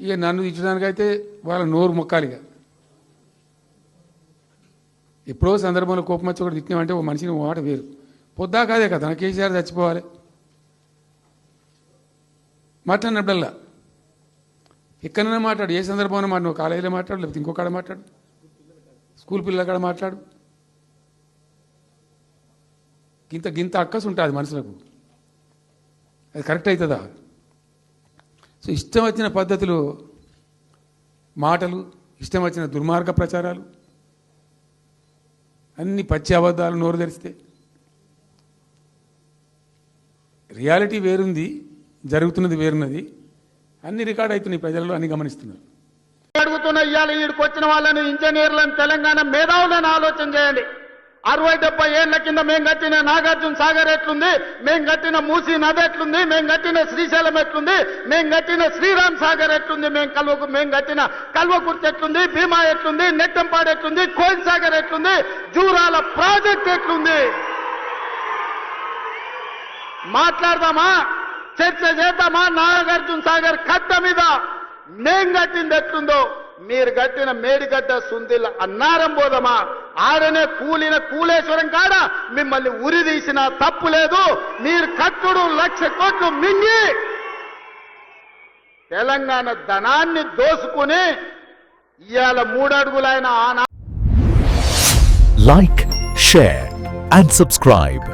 ఇక నన్ను ఇచ్చడానికైతే వాళ్ళ నోరు మొక్కాలి ఇక ఎప్పుడో సందర్భంలో కోపం వచ్చి ఒకటి తిట్టినామంటే ఓ మనిషిని మాట వేరు. పొద్దా కాదే కదా నా కేసీఆర్ చచ్చిపోవాలి. మాట్లాడినప్పుడల్లా ఎక్కడైనా మాట్లాడు ఏ సందర్భంలో మాట నువ్వు కాలేజీలో మాట్లాడు లేకపోతే ఇంకో కాడ మాట్లాడు స్కూల్ పిల్లల కాడ మాట్లాడు. గింత గింత అక్కసు ఉంటుంది మనుషులకు. అది కరెక్ట్ అవుతుందా? సో ఇష్టం వచ్చిన పద్ధతులు మాటలు ఇష్టం వచ్చిన దుర్మార్గ ప్రచారాలు అన్ని పచ్చి అబద్ధాలు నోరు తెరిస్తే. రియాలిటీ వేరుంది జరుగుతున్నది వేరున్నది అన్ని రికార్డ్ అవుతున్నాయి ప్రజలు అన్ని గమనిస్తున్నారు. అడుగుతున్న ఇవాళ ఈడికి వచ్చిన వాళ్ళని ఇంజనీర్లను తెలంగాణ మేధావులను ఆలోచన చేయండి. అరవై డెబ్బై ఏళ్ళ కింద మేము కట్టిన నాగార్జున సాగర్ ఎట్లుంది? మేము కట్టిన మూసీ నది ఎట్లుంది? మేము కట్టిన శ్రీశైలం ఎట్లుంది? మేము కట్టిన శ్రీరామ్ సాగర్ ఎట్లుంది? మేము కల్వకు మేము కట్టిన కల్వకుర్తి ఎట్లుంది? భీమా ఎట్లుంది? నెట్టంపాడు ఎట్లుంది? కోయిన్ సాగర్ ఎట్లుంది? జూరాల ప్రాజెక్ట్ ఎట్లుంది? మాట్లాడదామా? చర్చ చేద్దామా? నాగార్జున సాగర్ కట్ట మీద మేం కట్టింది ఎట్లుందో? మీరు కట్టిన మేడిగడ్డ సుందిల్ అన్నారం పోదమా ఆడనే కూలిన కూలేశ్వరం కాడ? మిమ్మల్ని ఉరి తీసిన తప్పు లేదు. మీరు కట్టుడు లక్ష కోట్లు మింగి తెలంగాణ ధనాన్ని దోసుకుని ఇవాళ మూడడుగులైన ఆనా లైక్ షేర్ అండ్ సబ్స్క్రైబ్